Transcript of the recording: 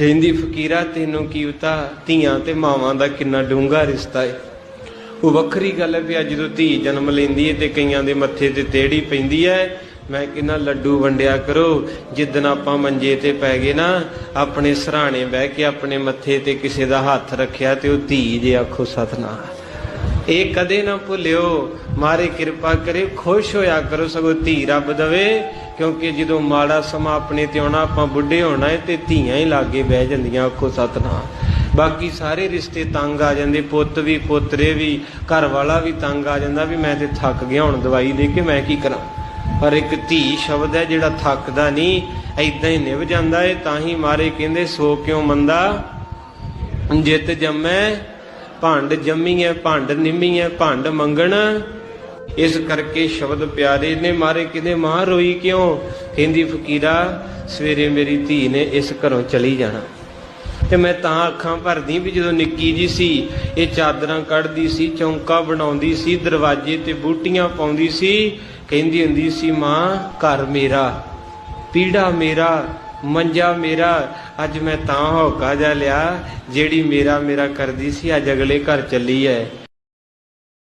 ਕਹਿੰਦੀ, ਫਕੀਰਾ, ਤੈਨੂੰ ਕੀ ਉਤਾ? ਧੀਆਂ ਤੇ ਮਾਵਾਂ ਦਾ ਕਿੰਨਾ ਡੂੰਘਾ ਰਿਸ਼ਤਾ ਏ। ਉਹ ਵੱਖਰੀ ਗੱਲ ਹੈ ਵੀ ਅੱਜ ਜਦੋਂ ਧੀ ਜਨਮ ਲੈਂਦੀ ਏ ਤੇ ਕਈਆਂ ਦੇ ਮੱਥੇ ਤੇ ਤੇੜੀ ਪੈਂਦੀ ਐ ਮੈਂ ਕਿੰਨਾ ਲੱਡੂ ਵੰਡਿਆ ਕਰੋ ਜਿੱਦਨ ਆਪਾਂ ਮੰਜੇ ਤੇ ਪੈ ਗਏ ਨਾ, ਆਪਣੇ ਸਰਾਣੇ ਬਹਿ ਕੇ ਆਪਣੇ ਮੱਥੇ ਤੇ ਕਿਸੇ ਦਾ ਹੱਥ ਰੱਖਿਆ ਤੇ ਉਹ ਧੀ ਜੇ ਆਖੋ, ਸਤਨਾਮ। ਇਹ ਕਦੇ ਨਾ ਭੁੱਲਿਓ, ਮਾਰੇ ਕਿਰਪਾ ਕਰੇ, ਖੁਸ਼ ਹੋਇਆ ਕਰੋ ਸਗੋਂ ਧੀ ਰੱਬ ਦਵੇ। ਕਿਉਂਕਿ ਜਦੋਂ ਮਾੜਾ ਸਮਾਂ ਆਪਣੇ ਤੇ ਆਉਣਾ, ਆਪਾਂ ਬੁੱਢੇ ਹੋਣਾ ਹੈ ਤੇ ਧੀਆਂ ਹੀ ਲਾਗੇ ਬਹਿ ਜਾਂਦੀਆਂ ਆਖੋ ਸਤਨਾਮ। ਬਾਕੀ ਸਾਰੇ ਰਿਸ਼ਤੇ ਤੰਗ ਆ ਜਾਂਦੇ, ਪੁੱਤ ਵੀ, ਪੋਤਰੇ ਵੀ ਘਰ ਵਾਲਾ ਵੀ ਤੰਗ ਆ ਜਾਂਦਾ ਵੀ ਮੈਂ ਤੇ ਥੱਕ ਗਿਆ, ਹੁਣ ਦਵਾਈ ਦੇ ਕੇ ਮੈਂ ਕੀ ਕਰਾਂ? ਪਰ ਇੱਕ ਧੀ ਸ਼ਬਦ ਹੈ ਜਿਹੜਾ ਥੱਕਦਾ ਨਹੀਂ ਐਦਾਂ ਹੀ ਨਿਭ ਜਾਂਦਾ ਏ ਤਾਂ ਹੀ ਮਾਰੇ ਕਹਿੰਦੇ, ਸੋ ਕਿਉਂ ਮੰਦਾ? ਜਿੱਤ ਜੰਮੈ, ਭੰਡ ਜੰਮੀਐ ਭੰਡ ਨਿੰਮੀਐ ਭੰਡ ਮੰਗਣ। ਇਸ ਕਰਕੇ ਸ਼ਬਦ ਪਿਆਰੇ ਨੇ ਮਾਰੇ ਕਿਤੇ, ਮਾਂ ਰੋਈ ਕਿਉਂ? ਕਹਿੰਦੀ, ਫਕੀਰਾ, ਸਵੇਰੇ ਮੇਰੀ ਧੀ ਨੇ ਇਸ ਘਰੋਂ ਚਲੀ ਜਾਣਾ। ਤੇ ਮੈਂ ਤਾਂ ਅੱਖਾਂ ਭਰਦੀ ਵੀ ਜਦੋਂ ਨਿੱਕੀ ਜੀ ਸੀ, ਇਹ ਚਾਦਰਾਂ ਕੱਢਦੀ ਸੀ, ਚੌਂਕਾ ਬਣਾਉਂਦੀ ਸੀ, ਦਰਵਾਜ਼ੇ ਤੇ ਬੂਟੀਆਂ ਪਾਉਂਦੀ ਸੀ, ਕਹਿੰਦੀ ਹੁੰਦੀ ਸੀ, ਮਾਂ, ਘਰ ਮੇਰਾ, ਪੀੜਾ ਮੇਰਾ, ਮੰਜਾ ਮੇਰਾ, ਅੱਜ ਮੈਂ ਤਾਂ ਹੌਕਾ ਜਾ ਲਿਆ, ਜਿਹੜੀ ਮੇਰਾ ਮੇਰਾ ਕਰਦੀ ਸੀ, ਅੱਜ ਅਗਲੇ ਘਰ ਚੱਲੀ ਐ।